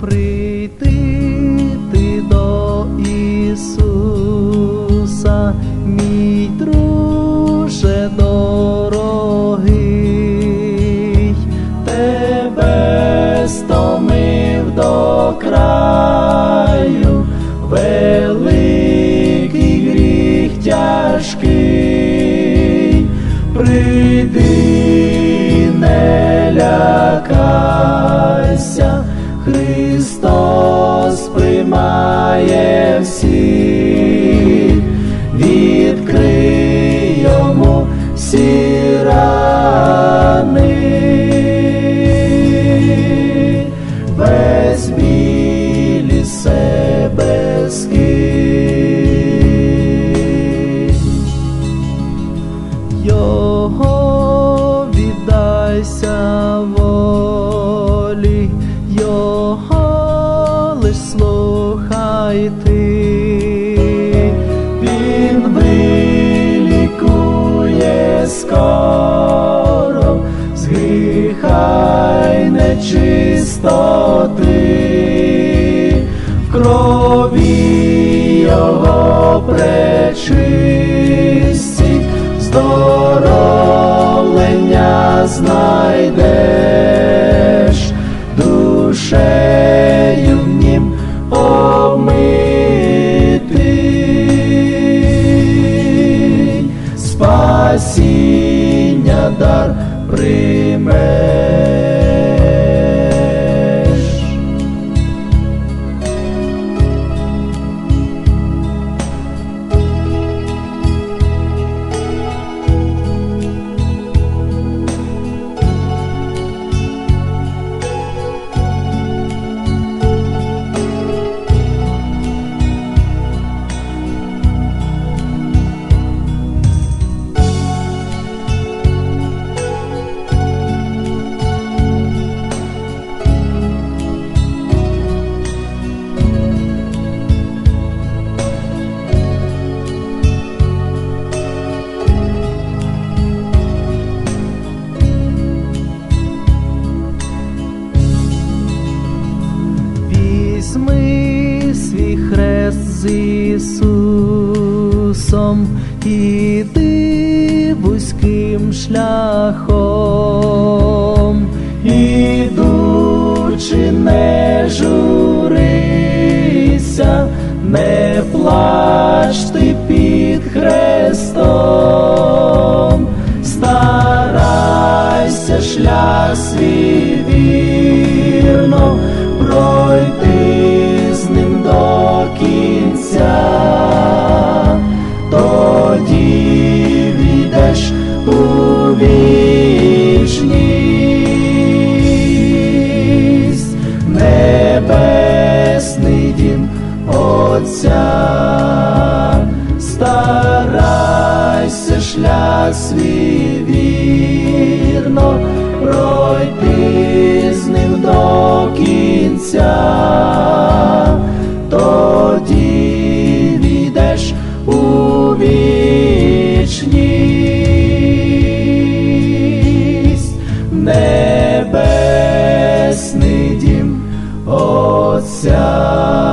прийти ти до Ісуса, мій друже дорогий, тебе стомив до краю, великий гріх тяжкий, прийди не лякай. його віддайся волі, його лиш слухай ти, він вилікує скоро, згріхай нечистоти, в крові його пречисть здоровлення знайдеш, душею в нім омитий, спасіння дар приймеш. Візьми свій хрест з Ісусом, іди вузьким шляхом, ідучи, не журися, не плач ти вічність, небесний дім Отця, старайся шлях свій вірно. небесний дім Отця.